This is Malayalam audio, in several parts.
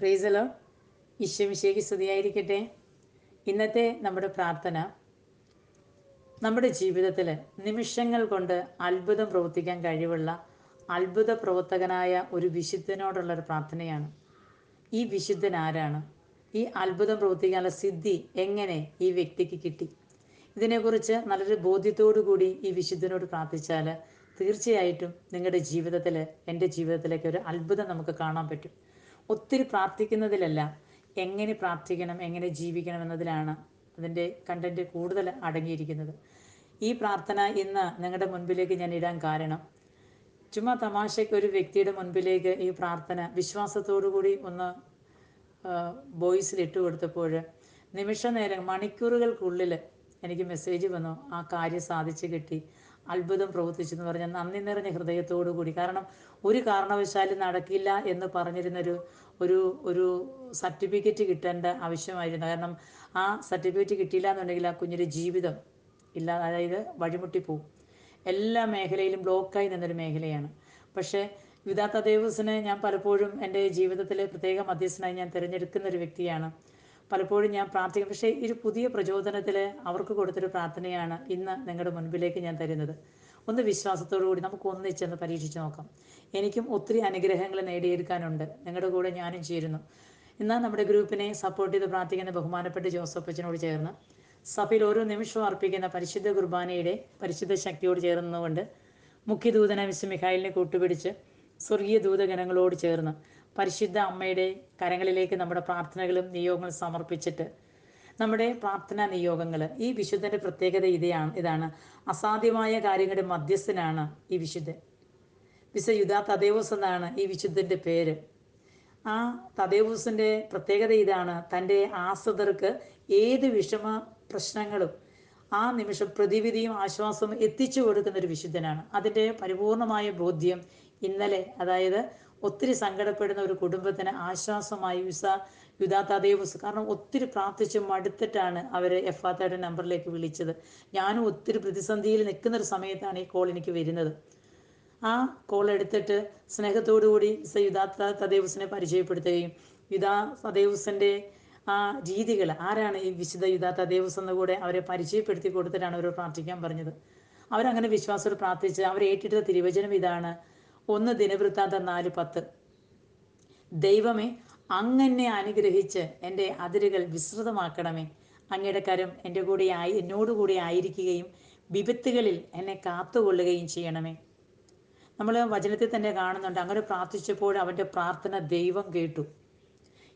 പ്രീസലോ ഈശ്വമിശേക്ക് സ്തുതിയായിരിക്കട്ടെ. ഇന്നത്തെ നമ്മുടെ പ്രാർത്ഥന നമ്മുടെ ജീവിതത്തിൽ നിമിഷങ്ങൾ കൊണ്ട് അത്ഭുതം പ്രവർത്തിക്കാൻ കഴിവുള്ള അത്ഭുത പ്രവർത്തകനായ ഒരു വിശുദ്ധനോടുള്ള ഒരു പ്രാർത്ഥനയാണ്. ഈ വിശുദ്ധൻ ആരാണ്? ഈ അത്ഭുതം പ്രവർത്തിക്കാനുള്ള സിദ്ധി എങ്ങനെ ഈ വ്യക്തിക്ക് കിട്ടി? ഇതിനെക്കുറിച്ച് നല്ലൊരു ബോധ്യത്തോടു കൂടി ഈ വിശുദ്ധനോട് പ്രാർത്ഥിച്ചാൽ തീർച്ചയായിട്ടും നിങ്ങളുടെ ജീവിതത്തിൽ എന്റെ ജീവിതത്തിലേക്ക് ഒരു അത്ഭുതം നമുക്ക് കാണാൻ പറ്റും. ഒത്തിരി പ്രാർത്ഥിക്കുന്നതിലല്ല. എങ്ങനെ പ്രാർത്ഥിക്കണം എങ്ങനെ ജീവിക്കണം എന്നതിലാണ് അതിന്റെ കണ്ടന്റ് കൂടുതൽ അടങ്ങിയിരിക്കുന്നത്. ഈ പ്രാർത്ഥന ഇന്ന് നിങ്ങളുടെ മുൻപിലേക്ക് ഞാൻ ഇടാൻ കാരണം ചുമ്മാ തമാശയ്ക്ക് ഒരു വ്യക്തിയുടെ മുൻപിലേക്ക് ഈ പ്രാർത്ഥന വിശ്വാസത്തോടു കൂടി ഒന്ന് വോയിസിൽ ഇട്ട് കൊടുത്തപ്പോൾ നിമിഷ നേരം മണിക്കൂറുകൾക്കുള്ളിൽ എനിക്ക് മെസ്സേജ് വന്നു ആ കാര്യം സാധിച്ചു കിട്ടി. അത്ഭുതം പ്രവർത്തിച്ചു എന്ന് പറഞ്ഞാൽ നന്ദി നിറഞ്ഞ ഹൃദയത്തോടു കൂടി. കാരണം ഒരു കാരണവശാലും നടക്കില്ല എന്ന് പറഞ്ഞിരുന്നൊരു ഒരു ഒരു സർട്ടിഫിക്കറ്റ് കിട്ടേണ്ട ആവശ്യമായിരുന്നു. കാരണം ആ സർട്ടിഫിക്കറ്റ് കിട്ടിയില്ല എന്നുണ്ടെങ്കിൽ ആ കുഞ്ഞിന്റെ ജീവിതം ഇല്ല അതായത് വഴിമുട്ടിപ്പോവും എല്ലാ മേഖലയിലും ബ്ലോക്കായി നിന്നൊരു മേഖലയാണ്. പക്ഷേ വിധാത്ത ദേവസിനെ ഞാൻ പലപ്പോഴും എന്റെ ജീവിതത്തിലെ പ്രത്യേക മധ്യസ്ഥനായി ഞാൻ തിരഞ്ഞെടുക്കുന്ന ഒരു വ്യക്തിയാണ്. പലപ്പോഴും ഞാൻ പ്രാർത്ഥിക്കും. പക്ഷേ ഒരു പുതിയ പ്രചോദനത്തിൽ അവർക്ക് കൊടുത്തൊരു പ്രാർത്ഥനയാണ് ഇന്ന് നിങ്ങളുടെ മുൻപിലേക്ക് ഞാൻ തരുന്നത്. ഒന്ന് വിശ്വാസത്തോടു കൂടി നമുക്ക് ഒന്നിച്ചെന്ന് പരീക്ഷിച്ച് നോക്കാം. എനിക്കും ഒത്തിരി അനുഗ്രഹങ്ങൾ നേടിയെടുക്കാനുണ്ട്. നിങ്ങളുടെ കൂടെ ഞാനും ചേരുന്നു. ഇന്ന് നമ്മുടെ ഗ്രൂപ്പിനെ സപ്പോർട്ട് ചെയ്ത് പ്രാർത്ഥിക്കുന്ന ബഹുമാനപ്പെട്ട ജോസഫ് അച്ഛനോട് ചേർന്ന് സഭയിൽ ഓരോ നിമിഷവും അർപ്പിക്കുന്ന പരിശുദ്ധ കുർബാനയുടെ പരിശുദ്ധ ശക്തിയോട് ചേർന്നുകൊണ്ട് മുഖ്യദൂതന മിസ് മിഖായിലിനെ കൂട്ടുപിടിച്ച് സ്വർഗീയ ദൂതഗണങ്ങളോട് ചേർന്ന് പരിശുദ്ധ അമ്മയുടെ കരങ്ങളിലേക്ക് നമ്മുടെ പ്രാർത്ഥനകളും നിയോഗങ്ങളും സമർപ്പിച്ചിട്ട് നമ്മുടെ പ്രാർത്ഥനാ നിയോഗങ്ങൾ ഈ വിശുദ്ധന്റെ പ്രത്യേകത ഇതാണ് ഇതാണ്. അസാധ്യമായ കാര്യങ്ങളുടെ മധ്യസ്ഥനാണ് ഈ വിശുദ്ധൻ. വിശ യുദ്ധ തദേവസ് എന്നാണ് ഈ വിശുദ്ധന്റെ പേര്. ആ തദേവൂസിന്റെ പ്രത്യേകത ഇതാണ് തന്റെ ആശ്രിതർക്ക് ഏത് വിഷമ പ്രശ്നങ്ങളും ആ നിമിഷം പ്രതിവിധിയും ആശ്വാസവും എത്തിച്ചു കൊടുക്കുന്ന ഒരു വിശുദ്ധനാണ്. അതിന്റെ പരിപൂർണമായ ബോധ്യം ഇന്നലെ അതായത് ഒത്തിരി സങ്കടപ്പെടുന്ന ഒരു കുടുംബത്തിന് ആശ്വാസമായി വിസ യുദാതാദേവസ് കാരണം ഒത്തിരി പ്രാർത്ഥിച്ച് മടുത്തിട്ടാണ് അവർ എഫ് ആത്തയുടെ നമ്പറിലേക്ക് വിളിച്ചത്. ഞാനും ഒത്തിരി പ്രതിസന്ധിയിൽ നിൽക്കുന്ന ഒരു സമയത്താണ് ഈ കോൾ എനിക്ക് വരുന്നത്. ആ കോൾ എടുത്തിട്ട് സ്നേഹത്തോടുകൂടി യുദാ തദേവസിനെ പരിചയപ്പെടുത്തുകയും യുദാ തദേവസിന്റെ ആ രീതികൾ ആരാണ് ഈ വിശുദ്ധ യുദാ തദേവസ് എന്ന് കൂടെ അവരെ പരിചയപ്പെടുത്തി കൊടുത്തിട്ടാണ് അവർ പ്രാർത്ഥിക്കാൻ പറഞ്ഞത്. അവരങ്ങനെ വിശ്വാസത്തോട് പ്രാർത്ഥിച്ച് അവർ ഏറ്റെടുത്ത തിരുവചനം ഇതാണ്. ഒന്ന് ദിനവൃത്താന്തം നാല് പത്ത്. ദൈവമേ അങ്ങനെ അനുഗ്രഹിച്ച് എന്റെ അതിരുകൾ വിസ്തൃതമാക്കണമേ. അങ്ങയുടെ കരം എന്റെ കൂടെ ആയി എന്നോടുകൂടി ആയിരിക്കുകയും വിപത്തുകളിൽ എന്നെ കാത്തുകൊള്ളുകയും ചെയ്യണമേ. നമ്മൾ വചനത്തിൽ തന്നെ കാണുന്നുണ്ട് അങ്ങനെ പ്രാർത്ഥിച്ചപ്പോൾ അവന്റെ പ്രാർത്ഥന ദൈവം കേട്ടു.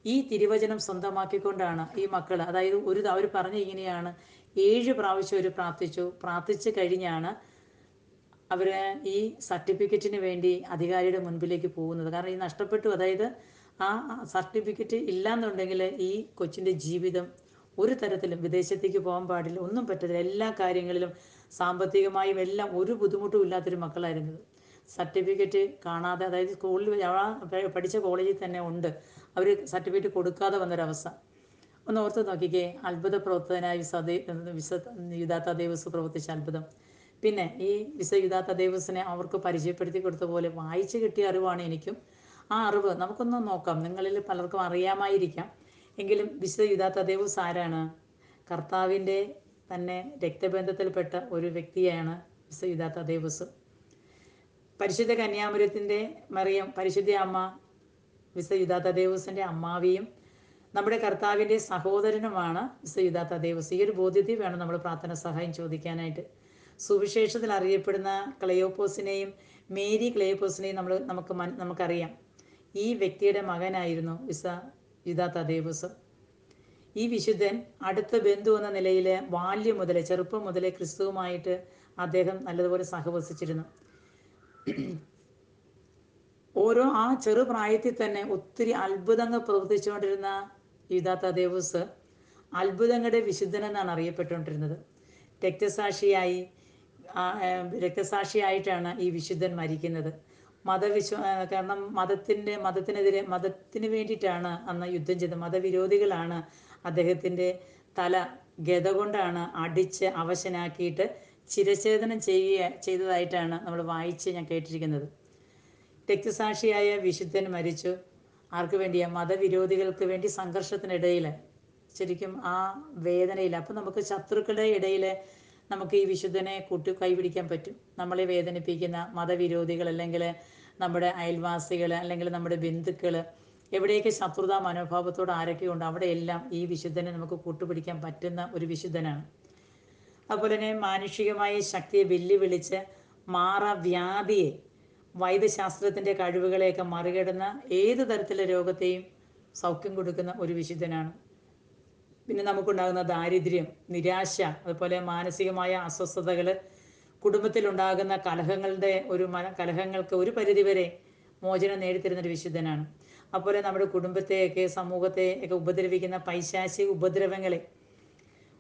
ഈ തിരുവചനം സ്വന്തമാക്കിക്കൊണ്ടാണ് ഈ മക്കൾ അതായത് ഒരു അവർ പറഞ്ഞ ഇങ്ങനെയാണ് ഏഴ് പ്രാവശ്യം അവർ പ്രാർത്ഥിച്ചു. പ്രാർത്ഥിച്ചു കഴിഞ്ഞാണ് അവർ ഈ സർട്ടിഫിക്കറ്റിന് വേണ്ടി അധികാരിയുടെ മുൻപിലേക്ക് പോകുന്നത്. കാരണം ഈ നഷ്ടപ്പെട്ടു. അതായത് ആ സർട്ടിഫിക്കറ്റ് ഇല്ലാന്നുണ്ടെങ്കിൽ ഈ കൊച്ചിന്റെ ജീവിതം ഒരു തരത്തിലും വിദേശത്തേക്ക് പോകാൻ പാടില്ല. ഒന്നും പറ്റത്തില്ല. എല്ലാ കാര്യങ്ങളിലും സാമ്പത്തികമായും എല്ലാം ഒരു ബുദ്ധിമുട്ടും ഇല്ലാത്തൊരു മക്കളായിരുന്നു. സർട്ടിഫിക്കറ്റ് കാണാതെ അതായത് സ്കൂളിൽ പഠിച്ച കോളേജിൽ തന്നെ ഉണ്ട്. അവർ സർട്ടിഫിക്കറ്റ് കൊടുക്കാതെ വന്നൊരവസ്ഥ. ഒന്ന് ഓർത്ത് നോക്കിക്കേ. അത്ഭുത പ്രവർത്തകനായി വിസദേ വിസ യുദാത്ത ദേവസ് പ്രവർത്തിച്ച അത്ഭുതം. പിന്നെ ഈ വിസ യുദാത്ത ദേവസിനെ അവർക്ക് പരിചയപ്പെടുത്തി കൊടുത്ത പോലെ വായിച്ചു കിട്ടിയ അറിവാണ് എനിക്കും. ആ അറിവ് നമുക്കൊന്ന് നോക്കാം. നിങ്ങളിൽ പലർക്കും അറിയാമായിരിക്കാം. എങ്കിലും വിശുദ്ധ യുദാത്ത ദേവസ് ആരാണ്? കർത്താവിന്റെ തന്നെ രക്തബന്ധത്തിൽപ്പെട്ട ഒരു വ്യക്തിയാണ് വിശുദ്ധ യുദാത്ത ദേവസ് പരിശുദ്ധ കന്യാമരത്തിന്റെ മറിയം പരിശുദ്ധ അമ്മ വിശുദ്ധ യുദാത്ത ദേവസിന്റെ അമ്മാവിയും നമ്മുടെ കർത്താവിന്റെ സഹോദരനുമാണ് വിശുദ്ധ യുദാത്ത ദേവസ് ഈ ഒരു ബോധ്യത്തിൽ വേണം നമ്മൾ പ്രാർത്ഥന സഹായം ചോദിക്കാനായിട്ട്. സുവിശേഷത്തിൽ അറിയപ്പെടുന്ന ക്ലയോപ്പോസിനെയും മേരി ക്ലയോപ്പോസിനെയും നമ്മൾ നമുക്ക് നമുക്കറിയാം. ഈ വ്യക്തിയുടെ മകനായിരുന്നു വിസ യുദാത്ത ദേവസ്. ഈ വിശുദ്ധൻ അടുത്ത ബന്ധു എന്ന നിലയിൽ ബാല്യം മുതലേ ചെറുപ്പം മുതലേ ക്രിസ്തുവുമായിട്ട് അദ്ദേഹം നല്ലതുപോലെ സഹവസിച്ചിരുന്നു. ഓരോ ആ ചെറുപ്രായത്തിൽ തന്നെ ഒത്തിരി അത്ഭുതങ്ങൾ പ്രവർത്തിച്ചുകൊണ്ടിരുന്ന യുദാത്ത ദേവസ് അത്ഭുതങ്ങളുടെ വിശുദ്ധൻ എന്നാണ് അറിയപ്പെട്ടുകൊണ്ടിരുന്നത്. രക്തസാക്ഷിയായി രക്തസാക്ഷിയായിട്ടാണ് ഈ വിശുദ്ധൻ മരിക്കുന്നത്. മതവിശ്വ കാരണം മതത്തിന്റെ മതത്തിനെതിരെ മതത്തിന് വേണ്ടിയിട്ടാണ് അന്ന് യുദ്ധം ചെയ്തത്. മതവിരോധികളാണ് അദ്ദേഹത്തിന്റെ തല ഗത കൊണ്ടാണ് അടിച്ച് അവശനാക്കിയിട്ട് ചിരഛേദനം ചെയ്യുക ചെയ്തതായിട്ടാണ് നമ്മൾ വായിച്ച് ഞാൻ കേട്ടിരിക്കുന്നത്. രക്തസാക്ഷിയായ വിശുദ്ധൻ മരിച്ചു. ആർക്ക് വേണ്ടിയാ? മതവിരോധികൾക്ക് വേണ്ടി സംഘർഷത്തിനിടയിൽ ശരിക്കും ആ വേദനയിൽ അപ്പം നമുക്ക് ശത്രുക്കളുടെ ഇടയിൽ നമുക്ക് ഈ വിശുദ്ധനെ കൂട്ടി കൈപിടിക്കാൻ പറ്റും. നമ്മളെ വേദനിപ്പിക്കുന്ന മതവിരോധികൾ അല്ലെങ്കിൽ നമ്മുടെ അയൽവാസികൾ അല്ലെങ്കിൽ നമ്മുടെ ബന്ധുക്കൾ എവിടെയൊക്കെ ശത്രുതാ മനോഭാവത്തോട് ആരൊക്കെ ഉണ്ട് അവിടെയെല്ലാം ഈ വിശുദ്ധനെ നമുക്ക് കൂട്ടുപിടിക്കാൻ പറ്റുന്ന ഒരു വിശുദ്ധനാണ്. അതുപോലെ തന്നെ മാനുഷികമായ ശക്തിയെ വെല്ലുവിളിച്ച് മാറവ്യാധിയെ വൈദ്യശാസ്ത്രത്തിന്റെ കഴിവുകളെയൊക്കെ മറികടന്ന ഏത് തരത്തിലെ രോഗത്തെയും സൗഖ്യം കൊടുക്കുന്ന ഒരു വിശുദ്ധനാണ്. പിന്നെ നമുക്കുണ്ടാകുന്ന ദാരിദ്ര്യം നിരാശ അതുപോലെ മാനസികമായ അസ്വസ്ഥതകൾ കുടുംബത്തിലുണ്ടാകുന്ന കലഹങ്ങളുടെ ഒരു മന കലഹങ്ങൾക്ക് ഒരു പരിധിവരെ മോചനം നേടിത്തരുന്നൊരു വിശുദ്ധനാണ്. അതുപോലെ നമ്മുടെ കുടുംബത്തെയൊക്കെ സമൂഹത്തെ ഒക്കെ ഉപദ്രവിക്കുന്ന പൈശാശി ഉപദ്രവങ്ങളെ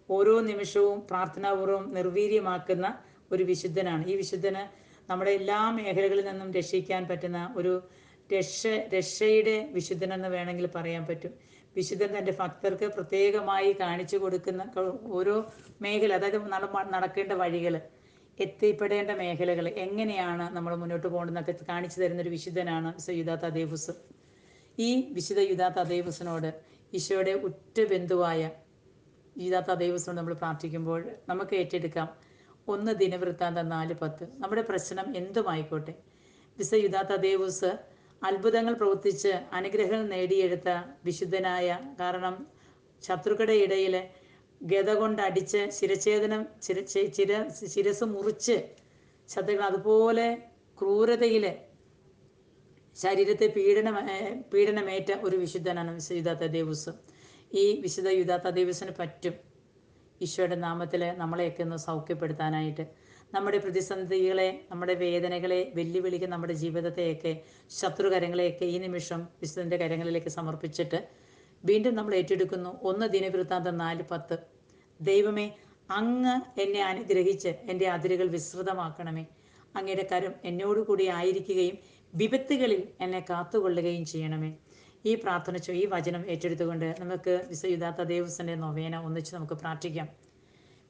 ഓരോ നിമിഷവും പ്രാർത്ഥനാപൂർവം നിർവീര്യമാക്കുന്ന ഒരു വിശുദ്ധനാണ്. ഈ വിശുദ്ധന് നമ്മുടെ എല്ലാ മേഖലകളിൽ നിന്നും രക്ഷിക്കാൻ പറ്റുന്ന ഒരു രക്ഷ രക്ഷയുടെ വിശുദ്ധനെന്ന് വേണമെങ്കിൽ പറയാൻ പറ്റും. വിശുദ്ധൻ തന്റെ ഭക്തർക്ക് പ്രത്യേകമായി കാണിച്ചു കൊടുക്കുന്ന ഓരോ മേഖല അതായത് നടക്കേണ്ട വഴികൾ എത്തിപ്പെടേണ്ട മേഖലകൾ എങ്ങനെയാണ് നമ്മൾ മുന്നോട്ട് പോകേണ്ടതെന്നൊക്കെ കാണിച്ചു തരുന്ന ഒരു വിശുദ്ധനാണ് യുദാത്ത ദേവസ് ഈ വിശുദ്ധ യുദാത്ത ദേവസിനോട് ഈശോയുടെ ഉറ്റ ബന്ധുവായ യുദാത്ത ദേവസിനോട് നമ്മൾ പ്രാർത്ഥിക്കുമ്പോൾ നമുക്ക് ഏറ്റെടുക്കാം. ഒന്ന് ദിനവൃത്താന്തം നാല് പത്ത്. നമ്മുടെ പ്രശ്നം എന്തുമായിക്കോട്ടെ? വിശ യുദാത്ത ദേവസ് അത്ഭുതങ്ങൾ പ്രവർത്തിച്ച് അനുഗ്രഹങ്ങൾ നേടിയെടുത്ത വിശുദ്ധനായ കാരണം ശത്രുക്കളുടെ ഇടയിൽ ഗത കൊണ്ടടിച്ച് ശിരഛേദനം ചിര ശിരസ് മുറിച്ച് ശത്രുക്കൾ അതുപോലെ ക്രൂരതയിൽ ശരീരത്തെ പീഡന പീഡനമേറ്റ ഒരു വിശുദ്ധനാണ് വിശുദ്ധ യുദാത്ത ദേവസ്. ഈ വിശുദ്ധ യുദാത്ത ദേവസിന് പറ്റും. ഈശോയുടെ നാമത്തിൽ നമ്മളെയൊക്കെ ഒന്ന് സൗഖ്യപ്പെടുത്താനായിട്ട്. നമ്മുടെ പ്രതിസന്ധികളെ നമ്മുടെ വേദനകളെ വെല്ലുവിളിക്ക് നമ്മുടെ ജീവിതത്തെയൊക്കെ ശത്രുകരങ്ങളെയൊക്കെ ഈ നിമിഷം വിശുദ്ധന്റെ കരങ്ങളിലേക്ക് സമർപ്പിച്ചിട്ട് വീണ്ടും നമ്മൾ ഏറ്റെടുക്കുന്നു. ഒന്ന് ദിനവൃത്താന്തം നാല് പത്ത്. ദൈവമേ അങ്ങ് എന്നെ അനുഗ്രഹിച്ച് എന്റെ അതിരുകൾ വിസ്തൃതമാക്കണമേ. അങ്ങയുടെ കരം എന്നോടുകൂടി ആയിരിക്കുകയും വിപത്തുകളിൽ എന്നെ കാത്തുകൊള്ളുകയും ചെയ്യണമേ. ഈ പ്രാർത്ഥന ഈ വചനം ഏറ്റെടുത്തുകൊണ്ട് നമുക്ക് വിശ്വയുദാത്ത ദേവസ്വന്റെ നൊവേന ഒന്നിച്ച് നമുക്ക് പ്രാർത്ഥിക്കാം.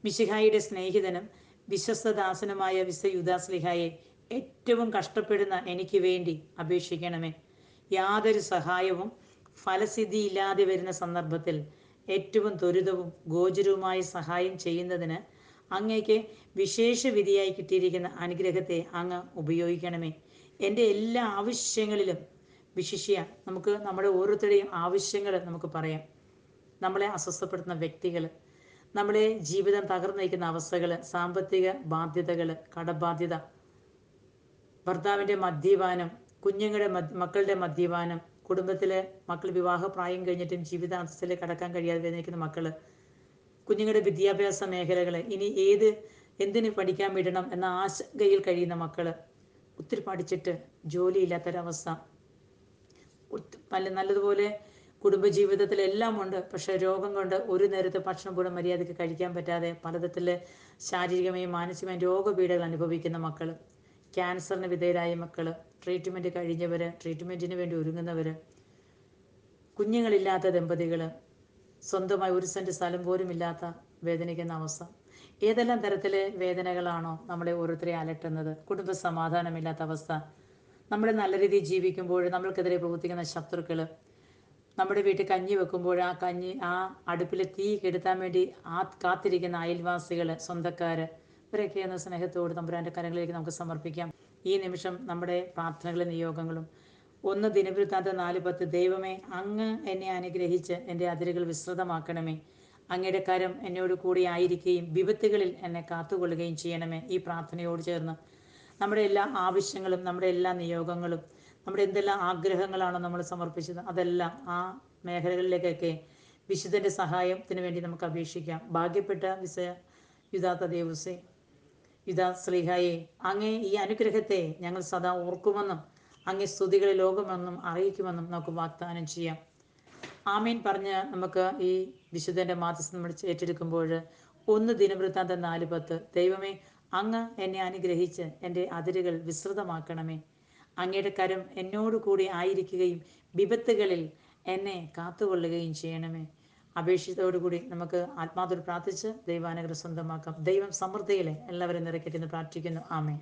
മിശിഹായിയുടെ സ്നേഹിതനും വിശ്വസ്തദാസനുമായ വിശയുദാസ്ലിഹായെ ഏറ്റവും കഷ്ടപ്പെടുന്ന എനിക്ക് വേണ്ടി അപേക്ഷിക്കണമേ. യാതൊരു സഹായവും ഫലസിദ്ധിയില്ലാതെ വരുന്ന സന്ദർഭത്തിൽ ഏറ്റവും ത്വരിതവും ഗോചരവുമായ സഹായം ചെയ്യുന്നതിന് അങ്ങേക്ക് വിശേഷ വിധിയായി കിട്ടിയിരിക്കുന്ന അനുഗ്രഹത്തെ അങ്ങ് ഉപയോഗിക്കണമേ. എന്റെ എല്ലാ ആവശ്യങ്ങളിലും വിശിഷ്യ നമുക്ക് നമ്മുടെ ഓരോരുത്തരുടെയും ആവശ്യങ്ങൾ നമുക്ക് പറയാം. നമ്മളെ അസ്വസ്ഥപ്പെടുത്തുന്ന വ്യക്തികൾ നമ്മുടെ ജീവിതം തകർന്നു നയിക്കുന്ന അവസ്ഥകൾ സാമ്പത്തിക ബാധ്യതകൾ കടബാധ്യത ഭർത്താവിന്റെ മദ്യപാനം കുഞ്ഞുങ്ങളുടെ മക്കളുടെ മദ്യപാനം കുടുംബത്തിലെ മക്കൾ വിവാഹ പ്രായം കഴിഞ്ഞിട്ടും ജീവിതാവസ്ഥയിലേക്ക് കടക്കാൻ കഴിയാതെ വേദനിക്കുന്ന മക്കൾ കുഞ്ഞുങ്ങളുടെ വിദ്യാഭ്യാസ മേഖലകൾ ഇനി ഏത് എന്തിനു പഠിക്കാൻ വിടണം എന്ന ആശങ്കയിൽ കഴിയുന്ന മക്കൾ ഒത്തിരി പഠിച്ചിട്ട് ജോലിയില്ലാത്തൊരവസ്ഥ. ഒത്ത് പല നല്ലതുപോലെ കുടുംബജീവിതത്തിലെല്ലാം ഉണ്ട്. പക്ഷെ രോഗം കൊണ്ട് ഒരു നേരത്തെ ഭക്ഷണം പോലും മര്യാദയ്ക്ക് കഴിക്കാൻ പറ്റാതെ പലതരത്തിൽ ശാരീരികമായും മാനസികമായും രോഗപീഠകൾ അനുഭവിക്കുന്ന മക്കൾ ക്യാൻസറിന് വിധേയരായ മക്കൾ ട്രീറ്റ്മെന്റ് കഴിഞ്ഞവർ ട്രീറ്റ്മെന്റിന് വേണ്ടി ഒരുങ്ങുന്നവർ കുഞ്ഞുങ്ങളില്ലാത്ത ദമ്പതികൾ സ്വന്തമായി ഒരു സെന്റ് സ്ഥലം പോലും ഇല്ലാത്ത വേദനിക്കുന്ന അവസ്ഥ. ഏതെല്ലാം തരത്തിലെ വേദനകളാണോ നമ്മളെ ഓരോരുത്തരെ അലട്ടുന്നത്? കുടുംബ സമാധാനമില്ലാത്ത അവസ്ഥ. നമ്മൾ നല്ല രീതിയിൽ ജീവിക്കുമ്പോൾ നമ്മൾക്കെതിരെ പ്രവർത്തിക്കുന്ന ശത്രുക്കൾ നമ്മുടെ വീട്ടിൽ കഞ്ഞി വെക്കുമ്പോൾ ആ കഞ്ഞി ആ അടുപ്പിൽ തീ കെടുത്താൻ വേണ്ടി ആ കാത്തിരിക്കുന്ന അയൽവാസികൾ സ്വന്തക്കാർ ഇവരൊക്കെ എന്ന സ്നേഹത്തോട് തമ്പുരാന്റെ കരങ്ങളിലേക്ക് നമുക്ക് സമർപ്പിക്കാം. ഈ നിമിഷം നമ്മുടെ പ്രാർത്ഥനകളും നിയോഗങ്ങളും. ഒന്ന് ദിനവൃത്താന്ത നാല് പത്ത്. ദൈവമേ അങ്ങ് എന്നെ അനുഗ്രഹിച്ച് എന്റെ അതിരുകൾ വിസ്തൃതമാക്കണമേ. അങ്ങയുടെ കരം എന്നോട് കൂടി ആയിരിക്കുകയും വിപത്തുകളിൽ എന്നെ കാത്തുകൊള്ളുകയും ചെയ്യണമേ. ഈ പ്രാർത്ഥനയോട് ചേർന്ന് നമ്മുടെ എല്ലാ ആവശ്യങ്ങളും നമ്മുടെ എല്ലാ നിയോഗങ്ങളും നമ്മുടെ എന്തെല്ലാം ആഗ്രഹങ്ങളാണ് നമ്മൾ സമർപ്പിച്ചത്? അതെല്ലാം ആ മേഖലകളിലേക്കൊക്കെ വിശുദ്ധന്റെ സഹായത്തിന് വേണ്ടി നമുക്ക് അപേക്ഷിക്കാം. ഭാഗ്യപ്പെട്ട വിസ യുദാത്ത ദേവസേ യുദാ ശ്രീഹായെ അങ്ങേ ഈ അനുഗ്രഹത്തെ ഞങ്ങൾ സദാ ഓർക്കുമെന്നും അങ്ങേ സ്തുതികളെ ലോകമെന്നും അറിയിക്കുമെന്നും നമുക്ക് വാഗ്ദാനം ചെയ്യാം. ആമീൻ പറഞ്ഞ് നമുക്ക് ഈ വിശുദ്ധന്റെ മാധ്യസ്ഥം നമ്മൾ ഏറ്റെടുക്കുമ്പോൾ ഒന്ന് ദിനവൃത്താന്തം നാല് പത്ത് ദൈവമേ അങ്ങ് എന്നെ അനുഗ്രഹിച്ച് എന്റെ അതിരുകൾ വിസ്തൃതമാക്കണമേ. അങ്ങയുടെ കരം എന്നോട് കൂടി ആയിരിക്കുകയും വിപത്തുകളിൽ എന്നെ കാത്തുകൊള്ളുകയും ചെയ്യണമേ. അപേക്ഷിതോടുകൂടി നമുക്ക് ആത്മാതോട് പ്രാർത്ഥിച്ച് ദൈവാനുഗ്രഹം സ്വന്തമാക്കാം. ദൈവം സമൃദ്ധിയിലെ എല്ലാവരും നിറയ്ക്കട്ടെ എന്ന് പ്രാർത്ഥിക്കുന്നു. ആമേ